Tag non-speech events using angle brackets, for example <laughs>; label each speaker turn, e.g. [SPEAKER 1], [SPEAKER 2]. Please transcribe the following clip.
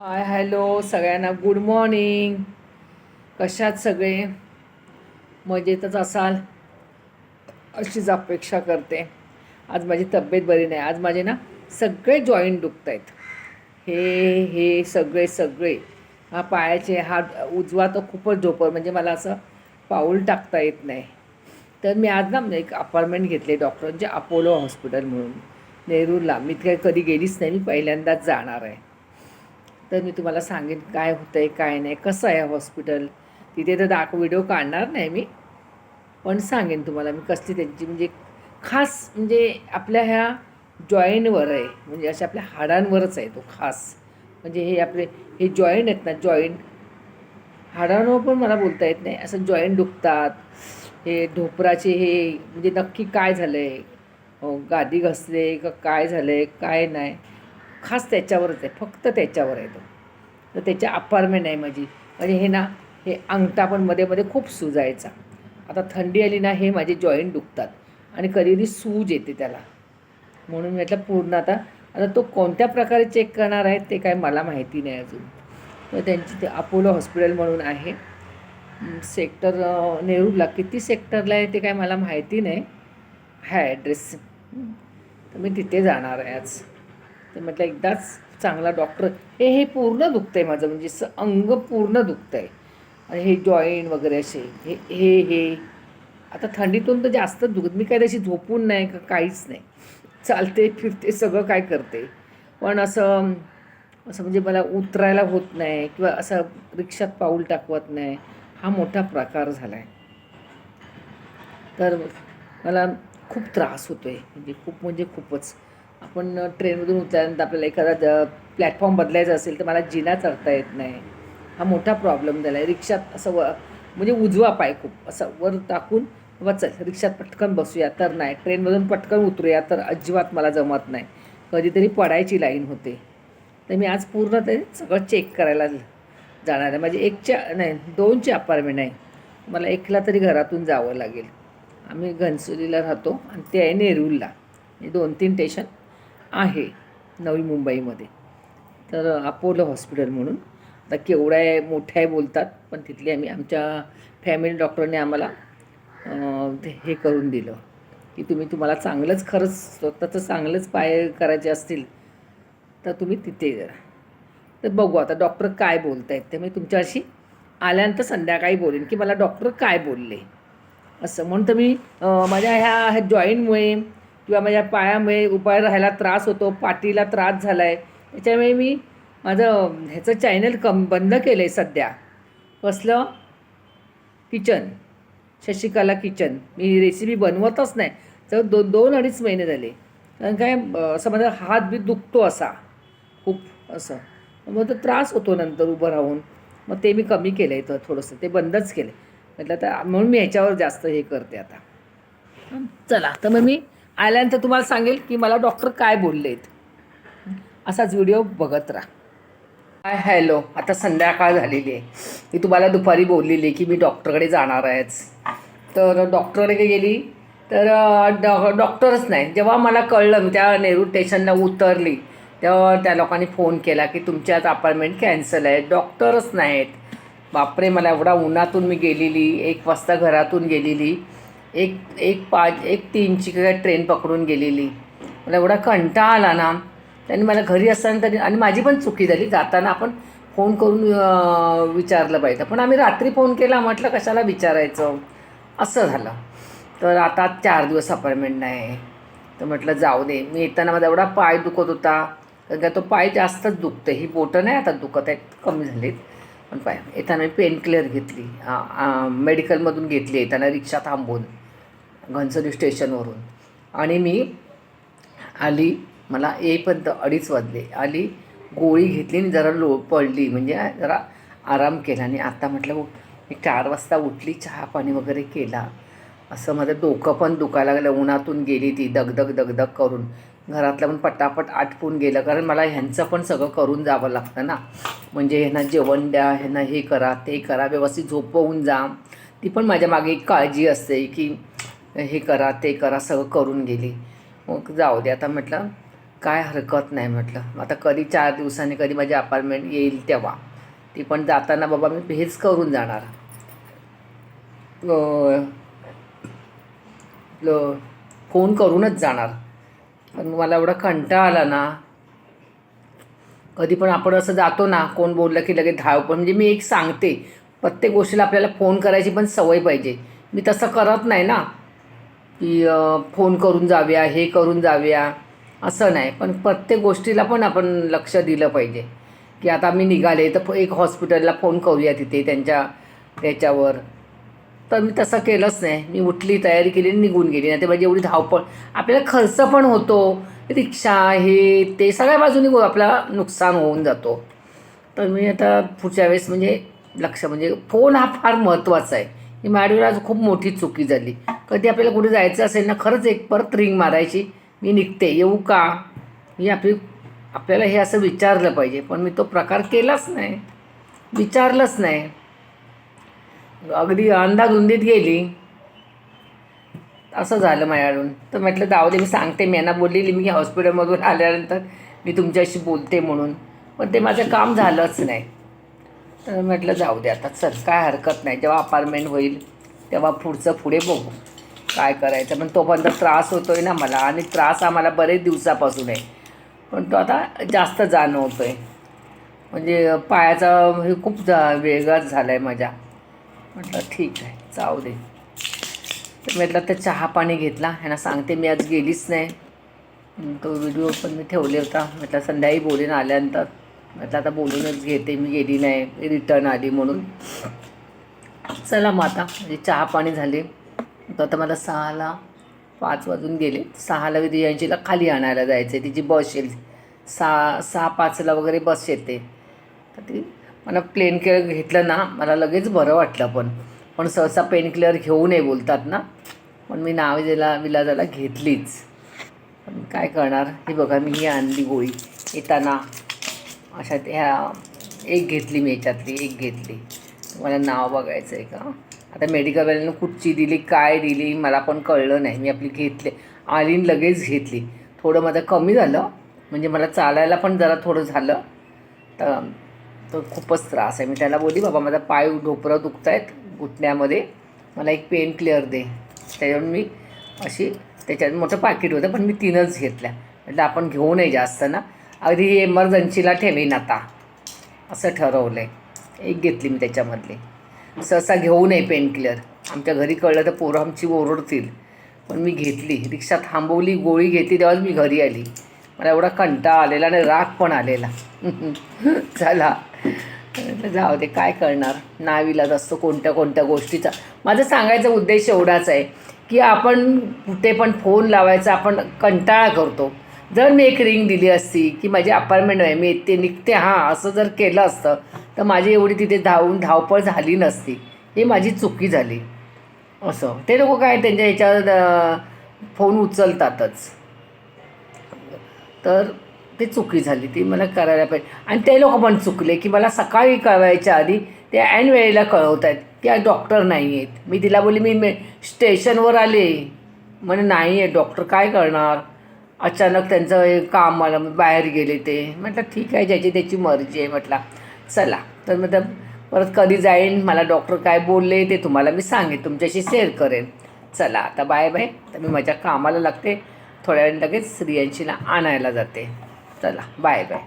[SPEAKER 1] हाय hello सगळ्यांना good morning. कशात सगळे? मजेतच असाल? अशीच अपेक्षा करते. आज माझी तब्येत बरी नाही. आज माझे ना सगळे जॉईंट दुखत आहेत हे हे सगळे सगळे. हा पायाचे हात उजवा तर खूपच झोपर म्हणजे मला असं पाऊल टाकता येत नाही. तर मी आज ना एक अपार्टमेंट घेतले डॉक्टरांचे अपोलो हॉस्पिटल म्हणून. नेरूरला. मी काही कधी गेलीच नाही. मी पहिल्यांदाच जाणार आहे. तर मी तुम्हाला सांगेन काय होतं आहे काय नाही कसं आहे हॉस्पिटल. तिथे तर दाख व्हिडिओ काढणार नाही मी पण सांगेन तुम्हाला मी कसली त्यांची म्हणजे खास म्हणजे आपल्या ह्या जॉईंटवर आहे म्हणजे अशा आपल्या हाडांवरच आहे तो खास. म्हणजे हे आपले हे जॉईंट आहेत ना जॉईंट हाडांवर पण मला बोलता येत नाही. असं जॉईंट दुखतात हे ढोपराचे हे म्हणजे नक्की काय झालं आहे गादी घसले का काय झालं आहे काय नाही. खास त्याच्यावरच आहे फक्त त्याच्यावर आहे तो. तर त्याच्या अपारमेंट आहे माझी. म्हणजे हे ना हे अंगठा पण मध्ये मध्ये खूप सुजायचा. आता थंडी आली ना हे माझे जॉईंट दुखतात. आणि कधी कधी सूज येते त्याला. म्हणून म्हटलं पूर्ण आता आता तो कोणत्या प्रकारे चेक करणार आहे ते काय मला माहिती नाही अजून. तर त्यांची ते अपोलो हॉस्पिटल म्हणून आहे. सेक्टर नेहरूला किती सेक्टरला आहे ते काय मला माहिती नाही. हा ॲड्रेस तर मी तिथे जाणार आहे आज. ते म्हटलं एकदाच चांगला डॉक्टर हे हे पूर्ण दुखतं आहे माझं म्हणजे असं अंग पूर्ण दुखतं आहे आणि हे जॉईंट वगैरे असे हे हे हे. आता थंडीतून तर जास्त दुखत मी काय तशी झोपून नाही का काहीच नाही. चालते फिरते सगळं काय करते. पण असं असं म्हणजे मला उतरायला होत नाही किंवा असं रिक्षात पाऊल टाकवत नाही हा मोठा प्रकार झाला आहे तर मला खूप त्रास होतो आहे म्हणजे खूप म्हणजे खूपच. आपण ट्रेनमधून उतरल्यानंतर आपल्याला एखादा प्लॅटफॉर्म बदलायचा असेल तर मला जिना चढता येत नाही. हा मोठा प्रॉब्लेम झाला आहे रिक्षात असं व म्हणजे उजवा पाय खूप. असं वर टाकून चल रिक्षात पटकन बसूया. तर नाही. ट्रेनमधून पटकन उतरूया तर अजिबात मला जमत नाही. कधीतरी पडायची लाईन होते. तर मी आज पूर्ण ते सगळं चेक करायला जाणार आहे. माझी एकच्या नाही दोनची अपार्टमेंट आहे. मला एकला तरी घरातून जावं लागेल. आम्ही घनसोलीला राहतो आणि ते आहे नेरूलला. दोन तीन स्टेशन आहे नवी मुंबईमध्ये. तर अपोलो हॉस्पिटल म्हणून. आता केवढं आहे मोठं आहे बोलतात पण तिथली आम्ही आमच्या फॅमिली डॉक्टरने आम्हाला ते हे करून दिलं. की तुम्ही तुम्हाला चांगलंच खरंच स्वतःचं चांगलंच पाय करायचे असतील तर तुम्ही तिथे जरा तर बघू आता डॉक्टर काय बोलत आहेत ते मी तुमच्याशी आल्यानंतर संध्याकाळी बोलेन की मला डॉक्टर काय बोलले? असं म्हणून तर मी माझ्या ह्या ह्या जॉईंटमुळे किंवा माझ्या पायामुळे उभा राहायला त्रास होतो पाठीला त्रास झाला आहे त्याच्यामुळे मी माझं ह्याचं चॅनल कम बंद केलं आहे सध्या. कसलं? किचन शशिकला किचन मी रेसिपी बनवतच नाही. तर दो दोन अडीच महिने झाले. कारण काय असं माझा हात बी दुखतो असा. खूप असं. मग तो त्रास होतो नंतर उभं राहून. मग ते मी कमी केलं आहे तर थोडंसं. ते बंदच केलं म्हटलं तर म्हणून मी ह्याच्यावर जास्त हे करते आता. चला तर मग मी आल्यानंतर तुम्हाला सांगेल की मला डॉक्टर काय बोलले आहेत असाच व्हिडिओ बघत राहा. Hi hello. आता संध्याकाळ झालेली आहे. मी तुम्हाला दुपारी बोललेली की मी डॉक्टरकडे जाणार आहेच तर डॉक्टरकडे गेली? तर डॉ डॉक्टरच नाही. जेव्हा मला कळलं मी त्या नेहरू स्टेशनला उतरली तेव्हा त्या लोकांनी फोन केला की तुमच्याच अपार्टमेंट कॅन्सल आहे. डॉक्टरच नाहीत. बापरे मला एवढा उन्हातून मी गेलेली एक वाजता घरातून गेलेली. एक एक पाच एक तीनची काय ट्रेन पकडून गेलेली. मला एवढा कंटाळा आला ना त्यांनी मला घरी असताना तरी आणि माझी पण चुकी झाली. जाताना आपण फोन करून विचारलं पाहिजे. पण आम्ही रात्री फोन केला म्हटलं कशाला विचारायचं? असं झालं. तर आता चार दिवस अपॉइंटमेंट नाही. तर म्हटलं जाऊ दे. मी येताना माझा एवढा पाय दुखत होता. कारण का तो पाय जास्तच दुखतं ही बोटं नाही आता दुखत आहेत कमी झालीत. पण पाय येताना मी पेन क्लिअर घेतली. मेडिकलमधून घेतली येताना रिक्षा थांबवून. घनसोली स्टेशनवरून. आणि मी आली मला येईपर्यंत अडीच वाजले. आली गोळी घेतली आणि जरा लो पडली. म्हणजे जरा आराम केला आणि आता म्हटलं उठ. मी चार वाजता उठली चहा पाणी वगैरे केला. असं माझं डोकं पण दुखायला लागलं. उन्हातून गेली ती दगदग दगदग करून. घरातलं पण पटापट आटपून गेलं. कारण मला ह्यांचं पण सगळं करून जावं लागतं ना. म्हणजे ह्यांना जेवण द्या ह्यांना हे करा ते करा. व्यवस्थित झोपवून जा. ती पण माझ्या मागे एक काळजी असते की हे करा ते करा सगळं करून गेली. मग जाऊ दे आता म्हटलं काय हरकत नाही म्हटलं. आता कधी चार दिवसांनी कधी माझी अपार्टमेंट येईल तेव्हा. ती पण जाताना बाबा मी हेच करून जाणार. फोन करूनच जाणार. पण मला एवढा कंटाळा आला ना. कधी पण आपण असं जातो ना कोण बोललं की लगेच धाव पण म्हणजे मी एक सांगते. प्रत्येक गोष्टीला आपल्याला फोन करायची पण सवय पाहिजे. मी तसं करत नाही ना. की फोन करून जाऊया हे करून जाऊया असं नाही. पण प्रत्येक गोष्टीला पण आपण लक्ष दिलं पाहिजे. की आता मी निघाले तर एक हॉस्पिटलला फोन करूया तिथे त्यांच्या त्याच्यावर. तर मी तसं केलंच नाही. मी उठली तयारी केली आणि निघून गेली. नाही ते म्हणजे एवढी धावपळ. आपल्याला खर्च पण होतो. रिक्षा हे ते सगळ्या बाजूनी हो, आपला नुकसान होऊन जातो. तर मी आता पुढच्या वेळेस म्हणजे लक्ष म्हणजे फोन हा फार महत्त्वाचा आहे. ही माझ्यावर आज खूप मोठी चुकी झाली. कधी आपल्याला कुठे जायचं असेल ना खरंच एक परत रिंग मारायची. मी निघते. येऊ का? ही आपली आपल्याला हे असं विचारलं पाहिजे. पण मी तो प्रकार केलाच नाही. विचारलंच नाही. अगदी अंधाधुंदीत गेली. असं झालं माझ्याकडून. तर म्हटलं जाऊ दे मी सांगते. मी यांना बोललेली. मी हॉस्पिटलमधून आल्यानंतर मी तुमच्याशी बोलते म्हणून. पण ते माझं काम झालंच नाही. तर म्हटलं जाऊ दे आता. चल काय हरकत नाही. जेव्हा अपार्टमेंट होईल तेव्हा पुढचं पुढे बघू. काय करायचं? पण तोपर्यंत त्रास होतो आहे ना मला. आणि त्रास हा मला बरेच दिवसापासून आहे. पण तो आता जास्त जाणवतो आहे म्हणजे पायाचा हे खूप जा वेगळाच झाला आहे माझ्या. म्हटलं ठीक आहे जाऊ दे. तर म्हटलं तर चहा पाणी घेतला. ह्यांना सांगते मी आज गेलीच नाही. तो व्हिडिओ पण मी ठेवले होता. म्हटलं संध्याकाळी बोलून आल्यानंतर. म्हटलं आता बोलूनच घेते मी गेली नाही. रिटर्न आली म्हणून. चला मग आता. म्हणजे चहा पाणी झाले. तर आता मला सहाला पाच वाजून गेले. सहाला विद्यांचीला खाली आणायला जायचं आहे तिची बस येईल सहा सहा पाचला वगैरे बस येते. तर ती मला प्लेन किलर घेतलं ना मला लगेच बरं वाटलं पण. पण सहसा पेन किलर घेऊ नये बोलतात ना. पण मी नाव दिला विलाजाला घेतलीच. पण काय करणार? हे बघा मी ही आणली गोळी. येताना अशा ह्या एक घेतली मी याच्यातली एक घेतली. मला नाव बघायचं आहे का? आता मेडिकलवाल्यानं कुठची दिली काय दिली मला पण कळलं नाही. मी आपली घेतली आली लगेच घेतली. थोडं माझं कमी झालं. म्हणजे मला चालायला पण जरा थोडं झालं. तर तो खूपच त्रास आहे. मी त्याला बोलली बाबा माझा पाय ढोपरं दुखत आहेत घुटण्यामध्ये मला एक पेन क्लिअर दे. त्याच्यावर मी अशी त्याच्यात मोठं पाकिट होतं पण मी तीनच घेतल्या. म्हटलं आपण घेऊ नये जास्त ना. अगदी एमर्जन्सीला ठेवीन आता. असं ठरवलं आहे एक घेतली मी त्याच्यामधली. सहसा घेऊ नये पेन क्लिअर आमच्या घरी कळलं तर पोरं आमची ओरडतील. पण मी घेतली. रिक्षा थांबवली गोळी घेतली तेव्हाच मी घरी आली. मला एवढा कंटाळा आलेला आणि राग पण आलेला. <laughs> चला. जाऊ दे काय करणार? नाविलाज असतो कोणत्या कोणत्या गोष्टीचा. माझा सांगायचा उद्देश एवढाच आहे की आपण कुठे पण फोन लावायचा आपण कंटाळा करतो. जर मी एक रिंग दिली असती की माझी अपार्टमेंट आहे मी येते निघते हां असं जर केलं असतं तर माझी एवढी तिथे धावून धावपळ झाली नसती. ही माझी चुकी झाली. असं. ते लोक काय त्यांच्या ह्याच्यावर फोन उचलतातच. तर ते चुकी झाली. ती मला करायला पाहिजे. आणि ते लोक पण चुकले की मला सकाळी कळवायच्या आधी ते ऐन वेळेला कळवत आहेत की आज डॉक्टर नाही आहेत. मी तिला बोलली मी मे स्टेशनवर आले. म्हणे नाही आहे डॉक्टर काय करणार? अचानक त्यांचं कामाला काम मला बाहेर गेले ते. म्हटलं ठीक आहे ज्याची त्याची मर्जी आहे. म्हटला चला. तर मग परत कधी जाईन? मला डॉक्टर काय बोलले ते तुम्हाला मी सांगेन तुमच्याशी शेअर करेन. चला आता बाय बाय. तर मी माझ्या कामाला लागते. थोड्या वेळ लगेच स्त्रियांशीला आणायला जाते. चला बाय बाय.